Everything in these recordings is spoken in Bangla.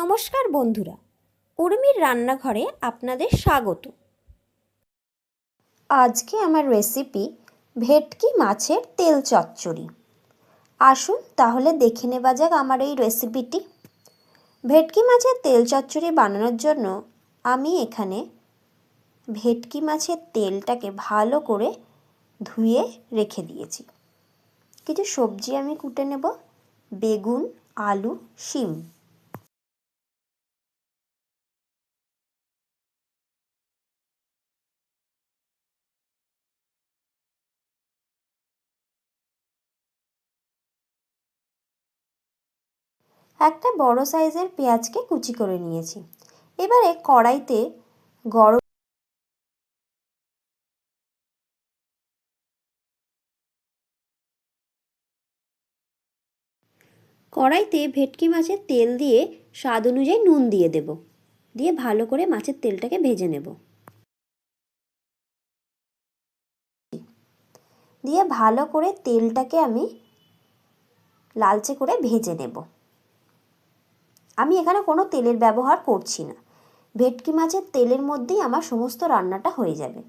নমস্কার বন্ধুরা, উর্মির রান্নাঘরে আপনাদের স্বাগত। আজকে আমার রেসিপি ভেটকি মাছের তেল চচ্চড়ি। আসুন তাহলে দেখে নেওয়া যাক আমার এই রেসিপিটি ভেটকি মাছের তেল চচ্চড়ি বানানোর জন্য আমি এখানে ভেটকি মাছের তেলটাকে ভালো করে ধুয়ে রেখে দিয়েছি। কিছু সবজি আমি কুটে নেব, বেগুন, আলু, শিম। একটা বড় সাইজের পেঁয়াজকে কুচি করে নিয়েছি। এবারে কড়াইতে গরম কড়াইতে ভেটকি মাছের তেল দিয়ে স্বাদ অনুযায়ী নুন দিয়ে দেব। দিয়ে ভালো করে মাছের তেলটাকে ভেজে নেব। দিয়ে ভালো করে তেলটাকে আমি লালচে করে ভেজে নেব। আমি এখানে কোনো তেলের ব্যবহার করছি না। ভেটকি মাছের তেলের মধ্যেই আমার সমস্ত রান্নাটা হয়ে যাবে।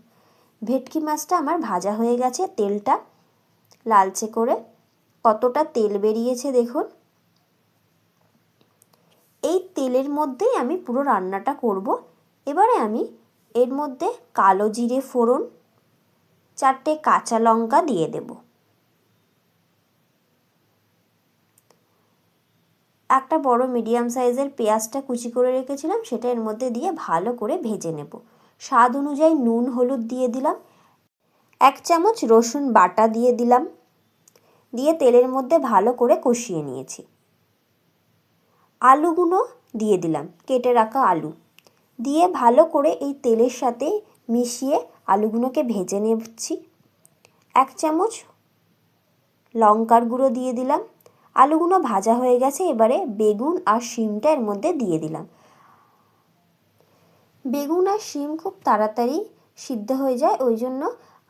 ভেটকি মাছটা আমার ভাজা হয়ে গেছে তেলটা লালচে করে। কতটা তেল বেরিয়েছে দেখুন। এই তেলের মধ্যেই আমি পুরো রান্নাটা করব। এবারে আমি এর মধ্যে কালো জিরে ফোড়ন, চারটে কাঁচা লঙ্কা দিয়ে দেব। একটা বড় মিডিয়াম সাইজের পেঁয়াজটা কুচি করে রেখেছিলাম, সেটা এর মধ্যে দিয়ে ভালো করে ভেজে নেব। স্বাদ অনুযায়ী নুন, হলুদ দিয়ে দিলাম। এক চামচ রসুন বাটা দিয়ে দিলাম। দিয়ে তেলের মধ্যে ভালো করে কষিয়ে নিয়েছি। আলুগুলো দিয়ে দিলাম, কেটে রাখা আলু। দিয়ে ভালো করে এই তেলের সাথে মিশিয়ে আলুগুলোকে ভেজে নিচ্ছি এক চামচ লঙ্কার গুঁড়ো দিয়ে দিলাম। আলুগুলো ভাজা হয়ে গেছে, এবারে বেগুন আর শিমটা এর মধ্যে দিয়ে দিলাম। বেগুন আর শিম খুব তাড়াতাড়ি সিদ্ধ হয়ে যায়, ওই জন্য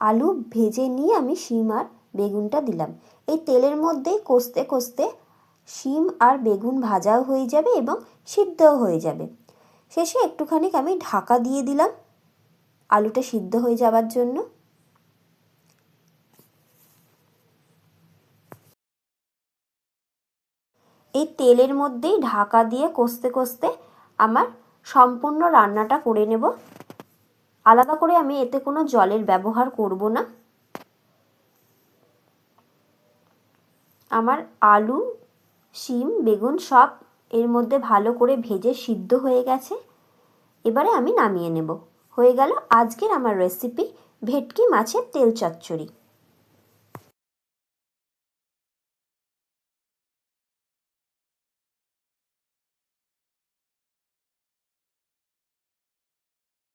আলু ভেজে নিয়ে আমি শিম আর বেগুনটা দিলাম। এই তেলের মধ্যেই কষতে কষতে শিম আর বেগুন ভাজাও হয়ে যাবে এবং সিদ্ধও হয়ে যাবে। শেষে একটুখানি আমি ঢাকা দিয়ে দিলাম, আলুটা সিদ্ধ হয়ে যাওয়ার জন্য। এই তেলের মধ্যেই ঢাকা দিয়ে কষতে কষতে আমার সম্পূর্ণ রান্নাটা করে নেব। আলাদা করে আমি এতে কোনো জলের ব্যবহার করব না। আমার আলু, শিম, বেগুন সব এর মধ্যে ভালো করে ভেজে সিদ্ধ হয়ে গেছে। এবারে আমি নামিয়ে নেব। হয়ে গেল আজকের আমার রেসিপি ভেটকি মাছের তেল চচ্চড়ি।